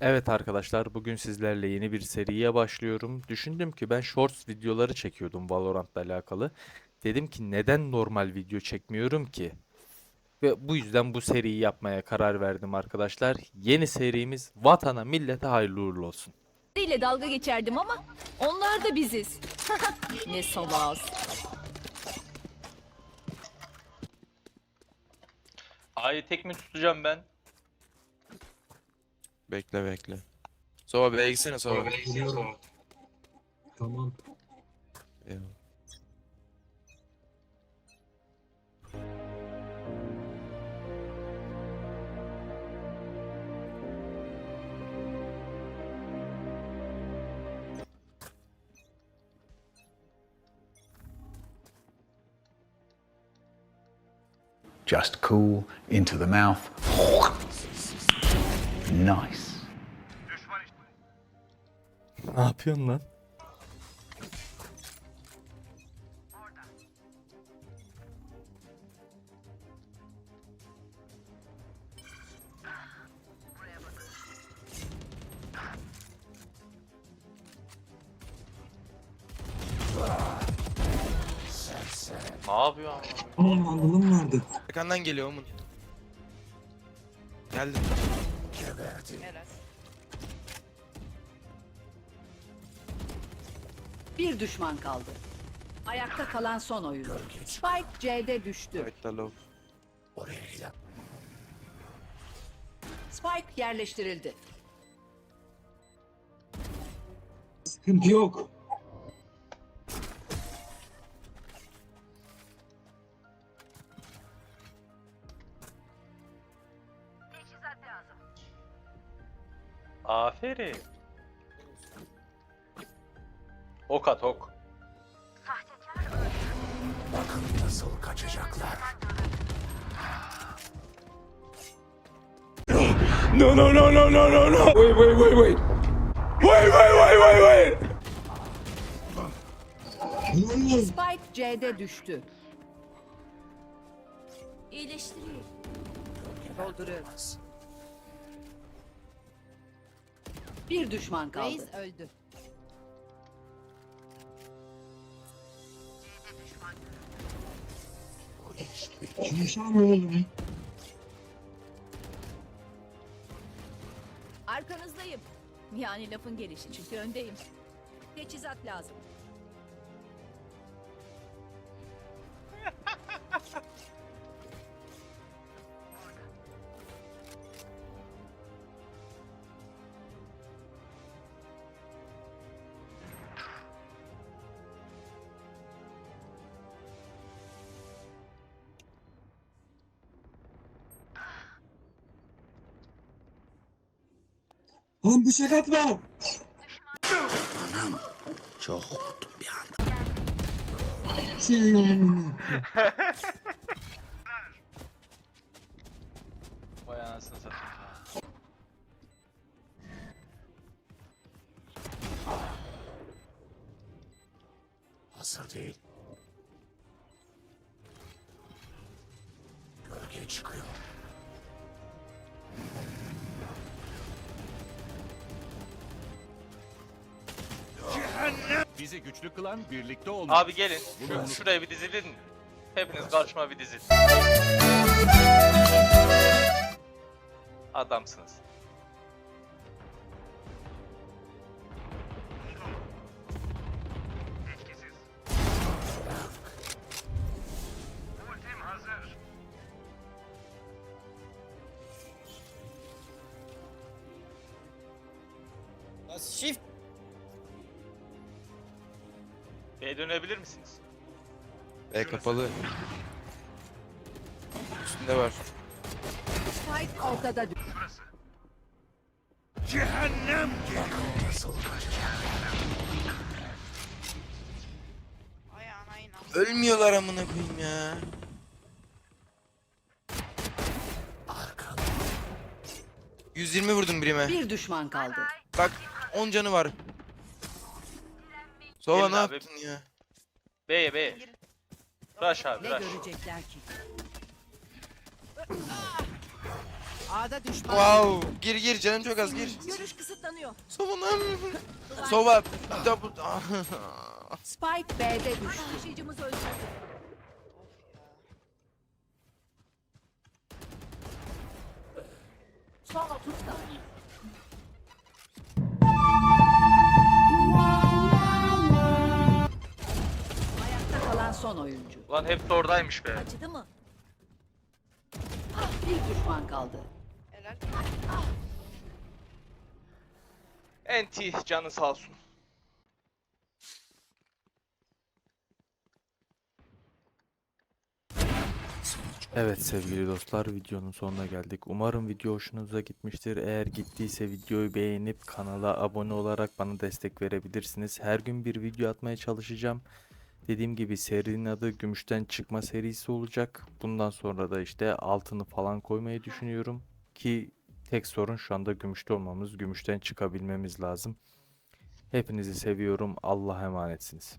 Evet arkadaşlar bugün sizlerle yeni bir seriye başlıyorum. Düşündüm ki ben shorts videoları çekiyordum Valorant'la alakalı. Dedim ki neden normal video çekmiyorum ki? Ve bu yüzden bu seriyi yapmaya karar verdim arkadaşlar. Yeni serimiz vatana millete hayırlı uğurlu olsun. ile dalga geçerdim ama onlar da biziz. ne salaz. A'yı tek mi tutacağım ben? Bekle bekle. Sova B'ye gitsene Sova. Biliyorum. Tamam. Eyvallah. Just cool into the mouth. Nice. Ne yapıyorsun lan? Ne yapıyor ama? Aman mandalım vardı. Arkandan geliyor Omun. Geldim. Bir düşman kaldı. Ayakta kalan son oyuncu. Spike C'de düştü. Bekle low. Spike yerleştirildi. Sıkıntı yok. Aferin. Ok at ok. No no no no no no no. Wait wait wait wait. Wait wait wait wait wait. Spike C'de düştü. İyileştiriyor. Dolduruyorum. Bir düşman kaldı. öldü. Konuşar mı oğlum? Arkanızdayım. Yani lafın gelişi çünkü öndeyim. Teçhizat lazım. Lan bir şey katma. Çok korktum bir anda. Şey yani. Vay anasını satayım. Hazır değil. Gölge çıkıyor. Bizi güçlü kılan birlikte olmak. Abi gelin. Şu, şuraya bir dizilin. Hepiniz karşıma bir dizilin. Adamsınız. Shift. B'ye dönebilir misiniz? B kapalı. Üstünde var. Spike ortada düştü. Ölmüyorlar amına koyayım ya. Arkada. 120 vurdum birime. Bir düşman kaldı. Bak 10 canı var. Sova Gelin ne abi. yaptın ya? B'ye B'ye. Rush abi Ne rush. görecekler ki? A'da düşman. Wow. Gir gir canım çok az gir. Görüş kısıtlanıyor. Savunam. Sova. Double. Spike B'de düştü. Taşıyıcımız öldü. Son 30 saniye. Son oyuncu. Ulan hepsi oradaymış be. Acıdı mı? Bir düşman kaldı. Enti canı sağ olsun. Evet sevgili dostlar videonun sonuna geldik. Umarım video hoşunuza gitmiştir. Eğer gittiyse videoyu beğenip kanala abone olarak bana destek verebilirsiniz. Her gün bir video atmaya çalışacağım. Dediğim gibi serinin adı Gümüşten Çıkma serisi olacak. Bundan sonra da işte altını falan koymayı düşünüyorum. Ki tek sorun şu anda gümüşte olmamız. Gümüşten çıkabilmemiz lazım. Hepinizi seviyorum. Allah'a emanetsiniz.